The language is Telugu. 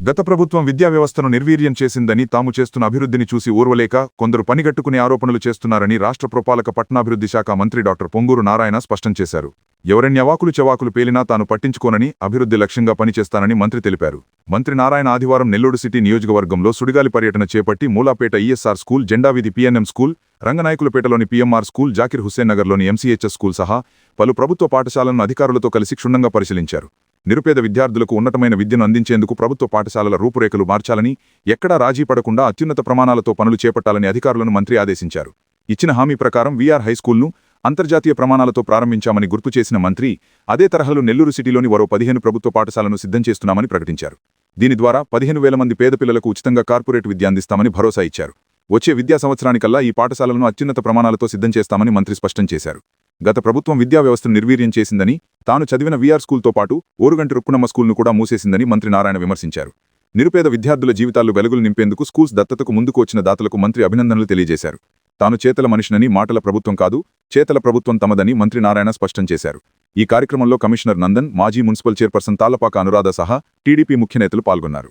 గత ప్రభుత్వం విద్యా వ్యవస్థను నిర్వీర్యం చేసిందని తాము చేస్తున్న అభివృద్ధిని చూసి ఊర్వలేక కొందరు పనిగట్టుకునే ఆరోపణలు చేస్తున్నారని రాష్ట్ర పురపాలక పట్టణాభివృద్ధి శాఖ మంత్రి డాక్టర్ పొంగూరు నారాయణ స్పష్టం చేశారు. ఎవరెన్ని అవాకులు చెవాకులు పేలినా తాను పట్టించుకోనని అభివృద్ధి లక్ష్యంగా పనిచేస్తానని మంత్రి తెలిపారు. మంత్రి నారాయణ ఆదివారం నెల్లూరు సిటీ నియోజకవర్గంలో సుడిగాలి పర్యటన చేపట్టి మూలాపేట ఈఎస్ఆర్ స్కూల్ జెండావిధి పిఎన్ఎం స్కూల్ రంగనాయకులపేటలోని పీఎంఆర్ స్కూల్ జాకిర్ హుస్సేన్ నగర్లోని ఎంసీహెచ్ఎస్ స్కూల్ సహా పలు ప్రభుత్వ పాఠశాలను అధికారులతో కలిసి క్షుణ్ణంగా పరిశీలించారు. నిరుపేద విద్యార్థులకు ఉన్నతమైన విద్యను అందించేందుకు ప్రభుత్వ పాఠశాలల రూపురేఖలు మార్చాలని ఎక్కడా రాజీ పడకుండా అత్యున్నత ప్రమాణాలతో పనులు చేపట్టాలని అధికారులను మంత్రి ఆదేశించారు. ఇచ్చిన హామీ ప్రకారం వీఆర్ హైస్కూల్ను అంతర్జాతీయ ప్రమాణాలతో ప్రారంభించామని గుర్తు చేసిన మంత్రి అదే తరహాలో నెల్లూరు సిటీలోని మరో పదిహేను ప్రభుత్వ పాఠశాలను సిద్ధం చేస్తున్నామని ప్రకటించారు. దీని ద్వారా పదిహేను వేల మంది పేద పిల్లలకు ఉచితంగా కార్పొరేట్ విద్య అందిస్తామని భరోసా ఇచ్చారు. వచ్చే విద్యా సంవత్సరానికల్లా ఈ పాఠశాలను అత్యున్నత ప్రమాణాలతో సిద్ధం చేస్తామని మంత్రి స్పష్టం చేశారు. గత ప్రభుత్వం విద్యా వ్యవస్థను నిర్వీర్యం చేసిందని తాను చదివిన వీఆర్ స్కూల్తో పాటు ఓరుగంటి రుక్కునమ్మ స్కూల్ను కూడా మూసేసిందని మంత్రి నారాయణ విమర్శించారు. నిరుపేద విద్యార్థుల జీవితాల్లో వెలుగులు నింపేందుకు స్కూల్స్ దత్తతకు ముందుకు వచ్చిన దాతలకు మంత్రి అభినందనలు తెలియజేశారు. తాను చేతల మనిషినని మాటల ప్రభుత్వం కాదు చేతల ప్రభుత్వం తమదని మంత్రి నారాయణ స్పష్టం చేశారు. ఈ కార్యక్రమంలో కమిషనర్ నందన్ మాజీ మున్సిపల్ చైర్పర్సన్ తాళ్ళపాక అనురాధ సహా టీడీపీ ముఖ్యనేతలు పాల్గొన్నారు.